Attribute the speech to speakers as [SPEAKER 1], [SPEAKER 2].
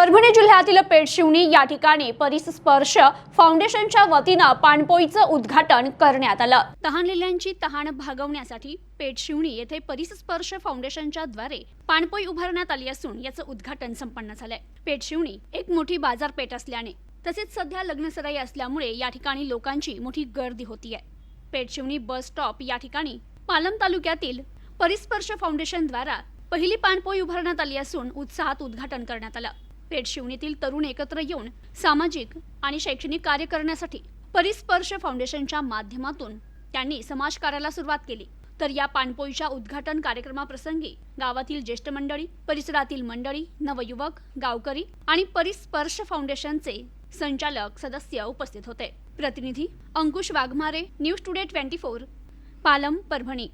[SPEAKER 1] परभणी जिल्ह्यातील पेठशिवणी या ठिकाणी परिस्पर्श फाउंडेशनच्या वतीनं पाणपोईचं उद्घाटन करण्यात आलं. तहानलेल्यांची तहान भागवण्यासाठी पेठशिवणी येथे परिस्पर्श फाउंडेशनच्या द्वारे पाणपोई उभारण्यात आली असून याचं उद्घाटन संपन्न झालंय. पेठशिवणी एक मोठी बाजारपेठ असल्याने तसेच सध्या लग्नसराई असल्यामुळे या ठिकाणी लोकांची मोठी गर्दी होतीये. पेठशिवणी बस स्टॉप या ठिकाणी पालम तालुक्यातील परिस्पर्श फाउंडेशनद्वारा पहिली पाणपोई उभारण्यात आली असून उत्साहात उद्घाटन करण्यात आलं. पेठ शिवणीतील तरुण एकत्र येऊन सामाजिक आणि शैक्षणिक कार्य करण्यासाठी परिस्पर्श फाउंडेशनच्या माध्यमातून त्यांनी समाजकार्याला सुरुवात केली. तर या पाणपोईच्या उद्घाटन कार्यक्रमाप्रसंगी गावातील ज्येष्ठ मंडळी परिसरातील मंडळी नवयुवक गावकरी आणि परिस्पर्श फाउंडेशनचे संचालक सदस्य उपस्थित होते. प्रतिनिधी Ankush Waghmare news today twenty four Palam Parbhani.